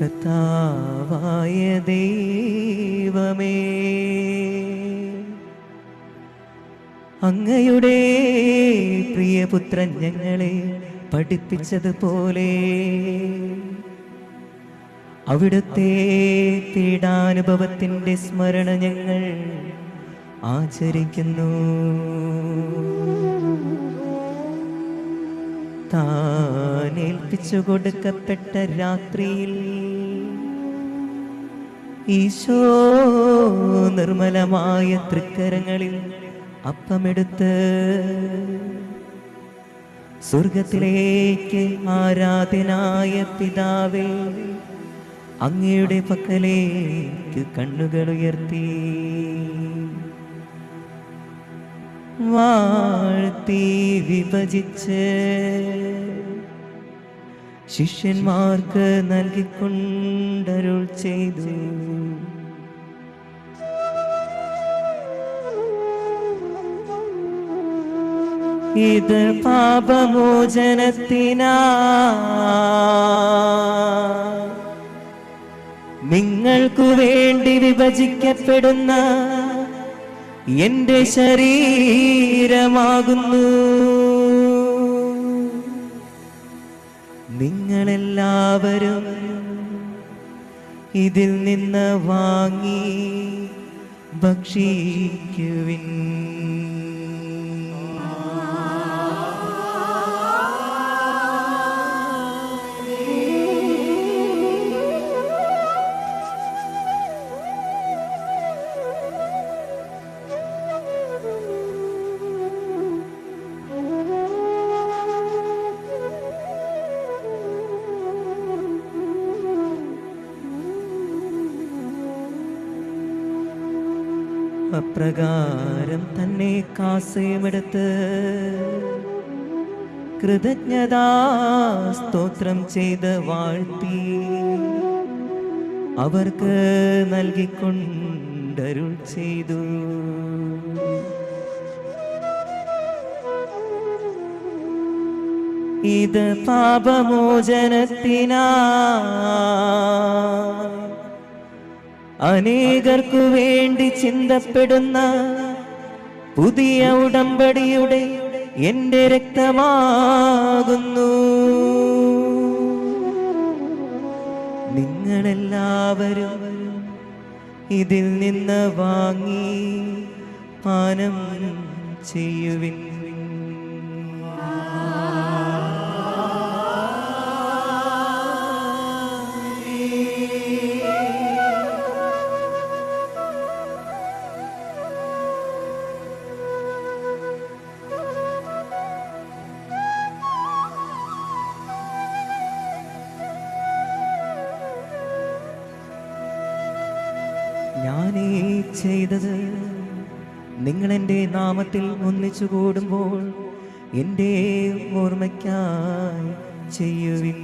കർത്താവായ ദൈവമേ. അങ്ങയുടെ പ്രിയപുത്രൻ ഞങ്ങളെ പഠിപ്പിച്ചതുപോലെ അവിടുത്തെ പീഡാനുഭവത്തിന്റെ സ്മരണ ഞങ്ങൾ ആചരിക്കുന്നു. താൻ ഏൽപ്പിച്ചു കൊടുക്കപ്പെട്ട രാത്രിയിൽ ഈശോ നിർമ്മലമായ തൃക്കരങ്ങളിൽ അപ്പമെടുത്ത് സ്വർഗത്തിലേക്ക് ആരാധനായ പിതാവിൽ അങ്ങയുടെ പക്കലേക്ക് കണ്ണുകൾ ഉയർത്തി. വാഴ്ത്തി വിഭജിച്ച് ശിഷ്യന്മാർക്ക് നൽകിക്കൊണ്ടരുൾ ചെയ്തു. ഇത് പാപമോചനത്തിനാ. നിങ്ങൾക്കു വേണ്ടി വിഭജിക്കപ്പെടുന്ന എന്റെ ശരീരമാകുന്നു. നിങ്ങളെല്ലാവരും ഇതിൽ നിന്ന് വാങ്ങി ഭക്ഷിക്കുവിൻ. അപ്രകാരം തന്നെ കാസയുമെടുത്ത് കൃതജ്ഞതാ സ്തോത്രം ചെയ്ത് വാഴ്ത്തി അവർക്ക് നൽകിക്കൊണ്ടരുൾ ചെയ്തു. ഇത് പാപമോചനത്തിനാ അനേകർക്കു വേണ്ടി ചിന്തപ്പെടുന്ന പുതിയ ഉടമ്പടിയുടെ എന്റെ രക്തമാകുന്നു. നിങ്ങളെല്ലാവരും ഇതിൽ നിന്ന് വാങ്ങി പാനം ചെയ്യുവിൻ. ഞാനീ ചെയ്തത്. നിങ്ങൾ എന്റെ നാമത്തിൽ ഒന്നിച്ചു കൂടുമ്പോൾ എന്റെ ഓർമ്മയ്ക്കായി ചെയ്യുവിൻ.